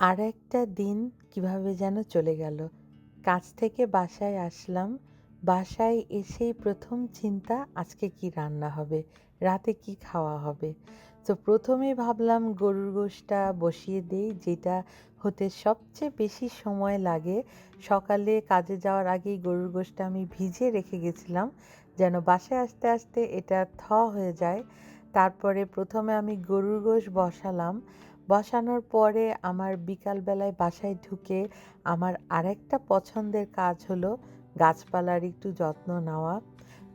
আর একটা দিন কীভাবে যেন চলে গেল। কাজ থেকে বাসায় আসলাম। বাসায় এসেই প্রথম চিন্তা, আজকে কি রান্না হবে? রাতে কি খাওয়া হবে? তো প্রথমে ভাবলাম গরুর গোশটা বসিয়ে দেই, যেটা হতে সবচেয়ে বেশি সময় লাগে। সকালে কাজে যাওয়ার আগেই গরুর গোশটা আমি ভিজিয়ে রেখে গেছিলাম, যেন বাসায় আসতে আসতে এটা থ হয়ে যায়। তারপরে প্রথমে আমি গরুর গোশ বসালাম। বসানোর পরে আমার বিকালবেলায় বাসায় ঢুকে আমার আরেকটা পছন্দের কাজ হলো গাছপালার একটু যত্ন নেওয়া।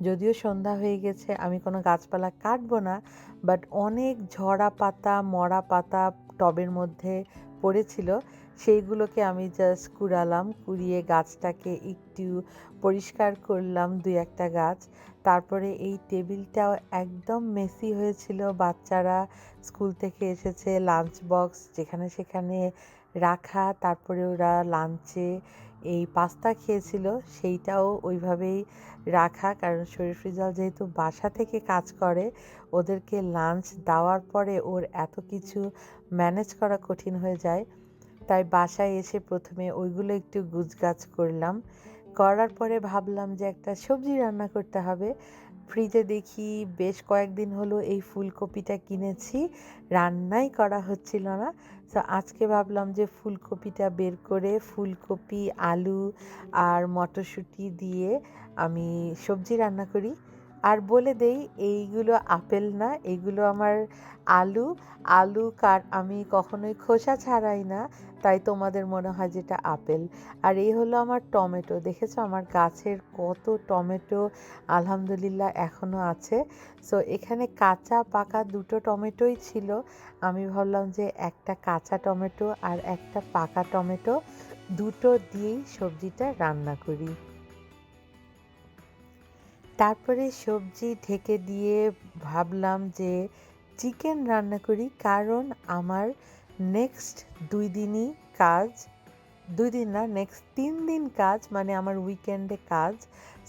যদিও সন্ধ্যা হয়ে গেছে, আমি কোনো গাছপালা কাটবো না বাট অনেক ঝরা পাতা, মরা পাতা টবের মধ্যে পড়েছিল। সেইগুলোকে আমি জাস্ট কুড়ালাম, কুড়িয়ে গাছটাকে একটু পরিষ্কার করলাম দুই একটা গাছ। তারপরে এই টেবিলটাও একদম মেসি হয়েছিল। বাচ্চারা স্কুল থেকে এসেছে লাঞ্চ বক্স যেখানে সেখানে রাখা, তারপরে ওরা লাঞ্চে এই পাস্তা খেয়েছিল, সেইটাও ওইভাবেই রাখা কারণ শরীর ফ্রিজাল যেহেতু বাসা থেকে কাজ করে, ওদেরকে লাঞ্চ দেওয়ার পরে ওর এত কিছু ম্যানেজ করা কঠিন হয়ে যায়। তাই বাসায় এসে প্রথমে ওইগুলো একটু গুজগাছ করলাম। করার পরে ভাবলাম যে একটা সবজি রান্না করতে হবে। ফ্রিজে দেখি বেশ কয়েকদিন হলো এই ফুলকপিটা কিনেছি, রান্নাই করা হচ্ছিল না। তো আজকে ভাবলাম যে ফুলকপিটা বের করে ফুলকপি, আলু আর মটরশুঁটি দিয়ে আমি সবজি রান্না করি। আর বলে দেই, এইগুলো আপেল না, এগুলো আমার আলু। আলু কার, আমি কখনোই খোসা ছাড়াই না, তাই তোমাদের মনে হয় যেটা আপেল। আর এই হলো আমার টমেটো। দেখেছ আমার গাছের কত টমেটো, আলহামদুলিল্লাহ এখনও আছে। সো এখানে কাঁচা পাকা দুটো টমেটোই ছিল। আমি ভাবলাম যে একটা কাঁচা টমেটো আর একটা পাকা টমেটো, দুটো দিয়েই সবজিটা রান্না করি। তারপরে সবজি ঢেকে দিয়ে ভাবলাম যে চিকেন রান্না করি, কারণ আমার নেক্সট দুই দিনই কাজ। দুই দিন না নেক্সট তিন দিন কাজ মানে আমার উইকেন্ডে কাজ।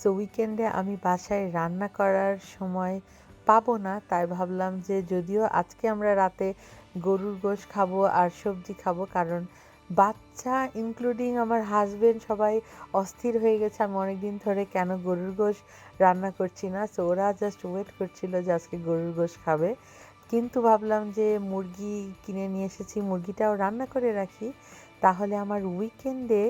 সো উইকেন্ডে আমি বাসায় রান্না করার সময় পাবো না, তাই ভাবলাম যে যদিও আজকে আমরা রাতে গরুর গোশ খাব আর সবজি খাব, কারণ বাচ্চা ইনক্লুডিং আমার হাজবেন্ড সবাই অস্থির হয়ে গেছে। আমি অনেক দিন ধরে কেন গরুর গোশ রান্না করছি না? সো ওরা জাস্ট ওয়েট করছিল যে আজকে গরুর গোশ খাবে। কিন্তু ভাবলাম যে মুরগি কিনে নিয়ে এসেছি, মুরগিটাও রান্না করে রাখি। তাহলে আমার উইকেন্ডে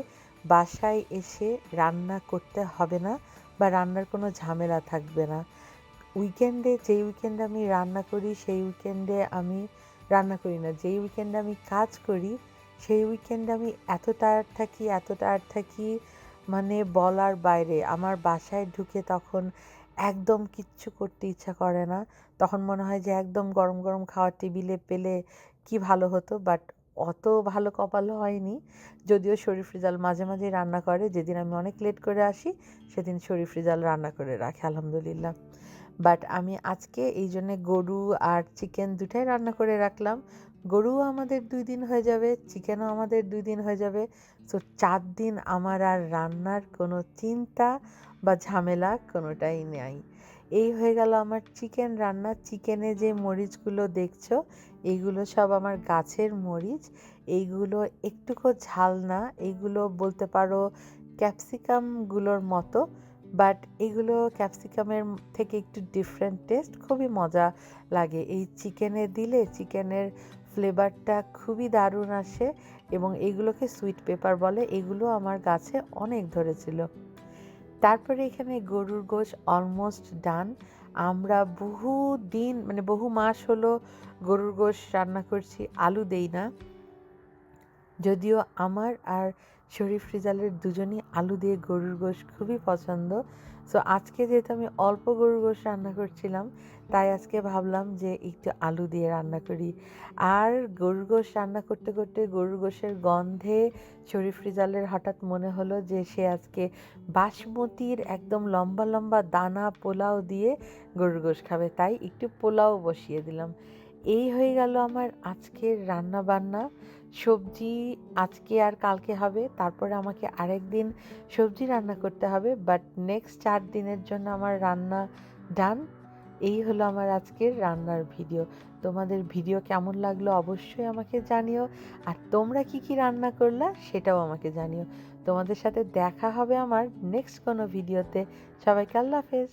বাসায় এসে রান্না করতে হবে না বা রান্নার কোনো ঝামেলা থাকবে না। উইকেন্ডে যেই উইকেন্ডে আমি রান্না করি, সেই উইকেন্ডে আমি রান্না করি না। যেই উইকেন্ডে আমি কাজ করি সেই উইকেন্ডে আমি এত টায়ার্ড থাকি, এত টায়ার্ড থাকি মানে বলার বাইরে। আমার বাসায় ঢুকে তখন একদম কিচ্ছু করতে ইচ্ছা করে না। তখন মনে হয় যে একদম গরম গরম খাওয়ার টেবিলে পেলে কি ভালো হতো বাট অত ভালো কপাল হয়নি। যদিও শরীফ রিজাল মাঝে মাঝে রান্না করে, যেদিন আমি অনেক লেট করে আসি, সেদিন শরীফ রিজাল রান্না করে রাখে, আলহামদুলিল্লাহ। বাট আমি আজকে এই জন্যে গরু আর চিকেন দুটাই রান্না করে রাখলাম। গরুও আমাদের দুই দিন হয়ে যাবে, চিকেনও আমাদের দুই দিন হয়ে যাবে। তো চার দিন আমার আর রান্নার কোনো চিন্তা বা ঝামেলা কোনোটাই নেই। এই হয়ে গেল আমার চিকেন রান্না। চিকেনে যে মরিচগুলো দেখছ এইগুলো সব আমার গাছের মরিচ। এইগুলো একটুকু ঝাল না এইগুলো বলতে পারো ক্যাপসিকামগুলোর মতো বাট এগুলো ক্যাপসিকামের থেকে একটু ডিফারেন্ট টেস্ট খুবই মজা লাগে। এই চিকেনে দিলে, চিকেনের ফ্লেভারটা খুবই দারুণ আসে এবং এগুলোকে সুইট পেপার বলে, এগুলো আমার গাছে অনেক ধরেছিল। তারপরে এখানে গরুর গোশ অলমোস্ট ডান। আমরা বহু দিন মানে বহু মাস হলো গরুর গোশ রান্না করছি, আলু দেই না। যদিও আমার আর শরীফ রিজালের দুজনই আলু দিয়ে গরুর গোশ খুবই পছন্দ। সো আজকে যেহেতু আমি অল্প গরুর গোশ রান্না করছিলাম, তাই আজকে ভাবলাম যে একটু আলু দিয়ে রান্না করি। আর গরুর গোশ রান্না করতে করতে গরুর গোশের গন্ধে শরীফ রিজালের হঠাৎ মনে হলো যে সে আজকে বাসমতির একদম লম্বা লম্বা দানা পোলাও দিয়ে গরুর গোশ খাবে। তাই একটু পোলাও বসিয়ে দিলাম। এই হয়ে গেল আমার আজকের রান্না বান্না সবজি আজকে আর কালকে হবে, তারপরে আমাকে আরেক দিন সবজি রান্না করতে হবে বাট নেক্সট চার দিনের জন্য আমার রান্না ডান এই হলো আমার আজকের রান্নার ভিডিও তোমাদের ভিডিও কেমন লাগল অবশ্যই আমাকে জানিও, আর তোমরা কি কি রান্না করলা সেটাও আমাকে জানিও। তোমাদের সাথে দেখা হবে আমার নেক্সট কোনো ভিডিওতে সবাইকে আল্লাহ হাফেজ।